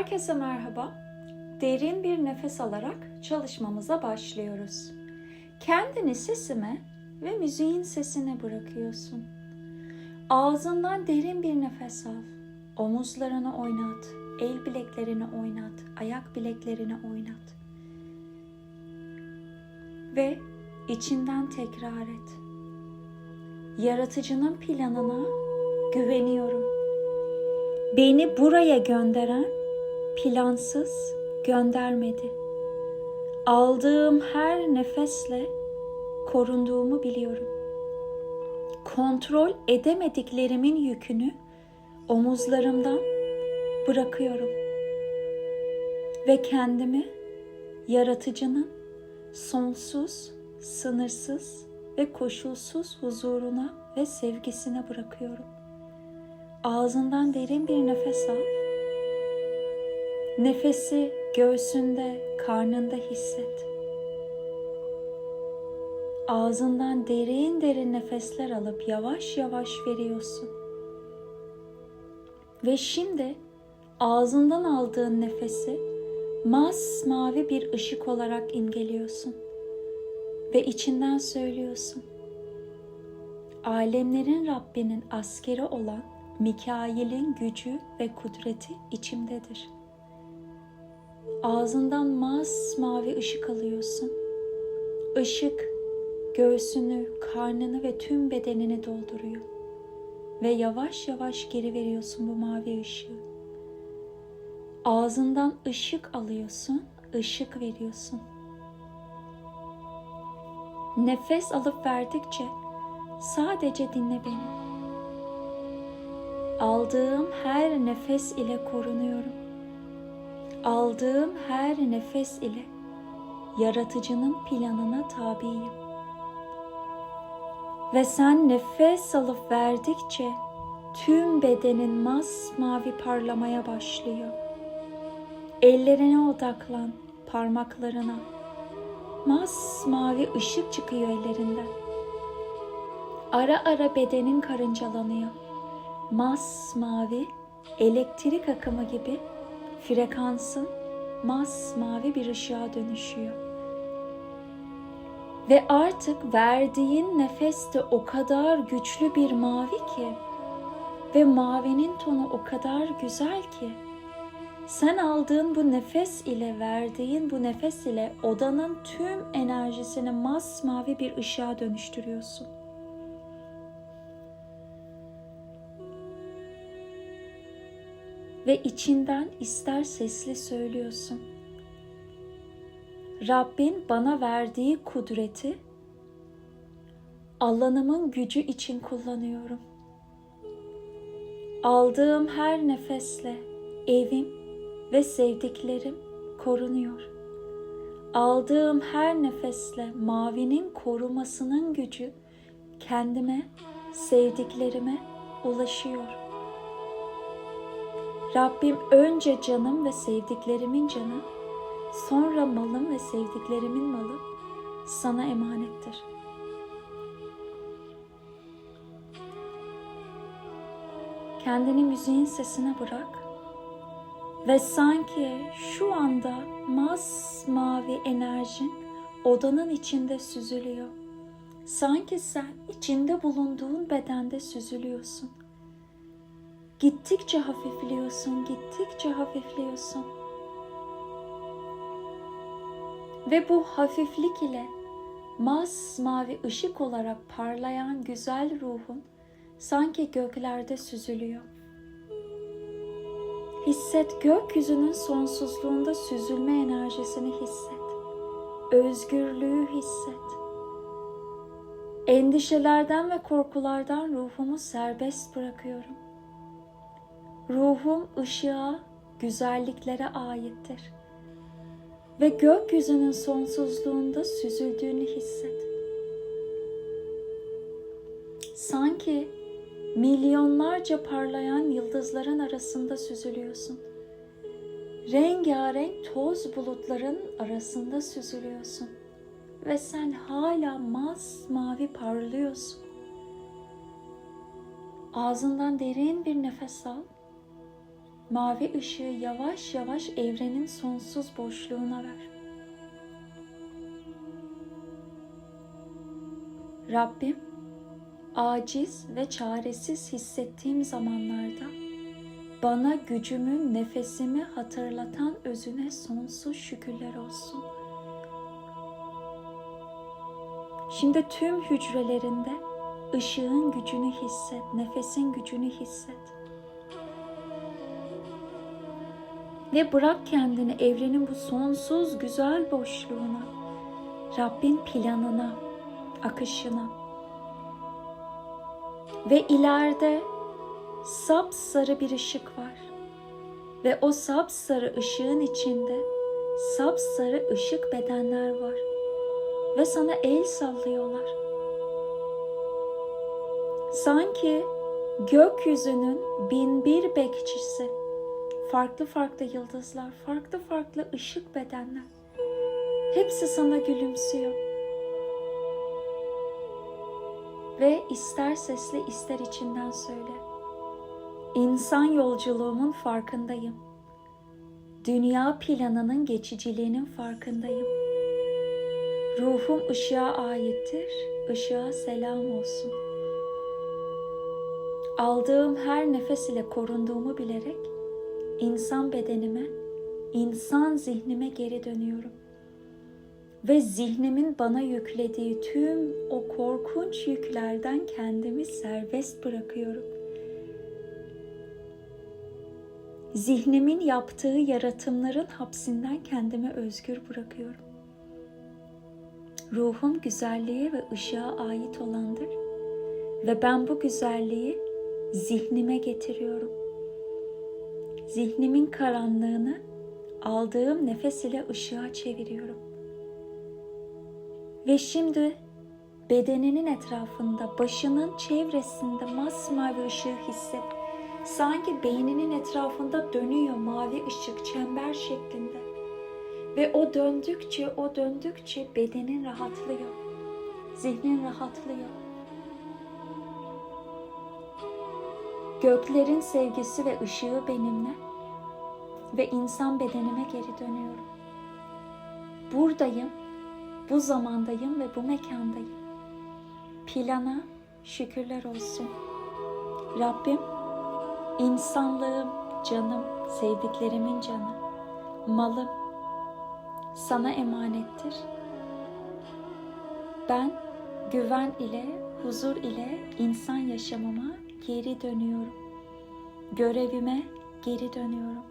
Herkese merhaba. Derin bir nefes alarak çalışmamıza başlıyoruz. Kendini sesime ve müziğin sesine bırakıyorsun. Ağzından derin bir nefes al. Omuzlarını oynat, el bileklerini oynat, ayak bileklerini oynat. Ve içinden tekrar et. Yaratıcının planına güveniyorum. Beni buraya gönderen plansız göndermedi. Aldığım her nefesle korunduğumu biliyorum. Kontrol edemediklerimin yükünü omuzlarımdan bırakıyorum. Ve kendimi yaratıcının sonsuz, sınırsız ve koşulsuz huzuruna ve sevgisine bırakıyorum. Ağzından derin bir nefes al. Nefesi göğsünde, karnında hisset. Ağzından derin derin nefesler alıp yavaş yavaş veriyorsun. Ve şimdi ağzından aldığın nefesi masmavi bir ışık olarak imgeliyorsun. Ve içinden söylüyorsun. Alemlerin Rabbinin askeri olan Mikail'in gücü ve kudreti içimdedir. Ağzından masmavi ışık alıyorsun. Işık göğsünü, karnını ve tüm bedenini dolduruyor. Ve yavaş yavaş geri veriyorsun bu mavi ışığı. Ağzından ışık alıyorsun, ışık veriyorsun. Nefes alıp verdikçe sadece dinle beni. Aldığım her nefes ile korunuyorum. Aldığım her nefes ile yaratıcının planına tabiyim. Ve sen nefes alıp verdikçe tüm bedenin masmavi parlamaya başlıyor. Ellerine odaklan, parmaklarına. Masmavi ışık çıkıyor ellerinden. Ara ara bedenin karıncalanıyor masmavi elektrik akımı gibi frekansın masmavi bir ışığa dönüşüyor. Ve artık verdiğin nefes de o kadar güçlü bir mavi ki ve mavinin tonu o kadar güzel ki sen aldığın bu nefes ile verdiğin bu nefes ile odanın tüm enerjisini masmavi bir ışığa dönüştürüyorsun. Ve içinden ister sesli söylüyorsun. Rabbin bana verdiği kudreti alanımın gücü için kullanıyorum. Aldığım her nefesle evim ve sevdiklerim korunuyor. Aldığım her nefesle mavinin korumasının gücü kendime, sevdiklerime ulaşıyor. Rabbim önce canım ve sevdiklerimin canı, sonra malım ve sevdiklerimin malı sana emanettir. Kendini müziğin sesine bırak ve sanki şu anda masmavi enerjin odanın içinde süzülüyor. Sanki sen içinde bulunduğun bedende süzülüyorsun. Gittikçe hafifliyorsun, gittikçe hafifliyorsun. Ve bu hafiflik ile masmavi ışık olarak parlayan güzel ruhun sanki göklerde süzülüyor. Hisset gökyüzünün sonsuzluğunda süzülme enerjisini hisset. Özgürlüğü hisset. Endişelerden ve korkulardan ruhumu serbest bırakıyorum. Ruhum ışığa, güzelliklere aittir. Ve gökyüzünün sonsuzluğunda süzüldüğünü hisset. Sanki milyonlarca parlayan yıldızların arasında süzülüyorsun. Rengarenk toz bulutların arasında süzülüyorsun. Ve sen hala masmavi parlıyorsun. Ağzından derin bir nefes al mavi ışığı yavaş yavaş evrenin sonsuz boşluğuna ver. Rabbim, aciz ve çaresiz hissettiğim zamanlarda bana gücümün nefesimi hatırlatan özüne sonsuz şükürler olsun. Şimdi tüm hücrelerinde ışığın gücünü hisset, nefesin gücünü hisset. Ve bırak kendini evrenin bu sonsuz güzel boşluğuna, Rabbin planına, akışına. Ve ileride sapsarı bir ışık var. Ve o sapsarı ışığın içinde sapsarı ışık bedenler var. Ve sana el sallıyorlar. Sanki gökyüzünün bin bir bekçisi, farklı farklı yıldızlar, farklı farklı ışık bedenler. Hepsi sana gülümsüyor. Ve ister sesli ister içinden söyle. İnsan yolculuğumun farkındayım. Dünya planının geçiciliğinin farkındayım. Ruhum ışığa aittir, ışığa selam olsun. Aldığım her nefes ile korunduğumu bilerek insan bedenime, insan zihnime geri dönüyorum. Ve zihnimin bana yüklediği tüm o korkunç yüklerden kendimi serbest bırakıyorum. Zihnimin yaptığı yaratımların hapsinden kendimi özgür bırakıyorum. Ruhum güzelliğe ve ışığa ait olandır ve ben bu güzelliği zihnime getiriyorum. Zihnimin karanlığını aldığım nefes ile ışığa çeviriyorum. Ve şimdi bedeninin etrafında, başının çevresinde masmavi ışığı hisset. Sanki beyninin etrafında dönüyor mavi ışık çember şeklinde. Ve o döndükçe, o döndükçe bedenin rahatlıyor. Zihnin rahatlıyor. Göklerin sevgisi ve ışığı benimle ve insan bedenime geri dönüyorum. Buradayım, bu zamandayım ve bu mekandayım. Plana şükürler olsun. Rabbim, insanlığım, canım, sevdiklerimin canı, malım sana emanettir. Ben güven ile, huzur ile insan yaşamıma geri dönüyorum. Görevime geri dönüyorum.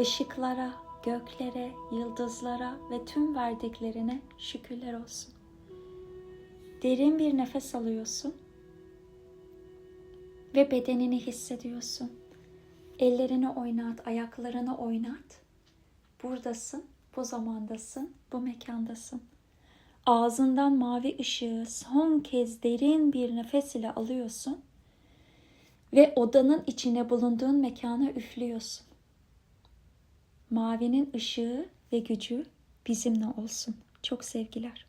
Işıklara, göklere, yıldızlara ve tüm verdiklerine şükürler olsun. Derin bir nefes alıyorsun ve bedenini hissediyorsun. Ellerini oynat, ayaklarını oynat. Buradasın, bu zamandasın, bu mekandasın. Ağzından mavi ışığı son kez derin bir nefes ile alıyorsun ve odanın içine bulunduğun mekana üflüyorsun. Mavinin ışığı ve gücü bizimle olsun. Çok sevgiler.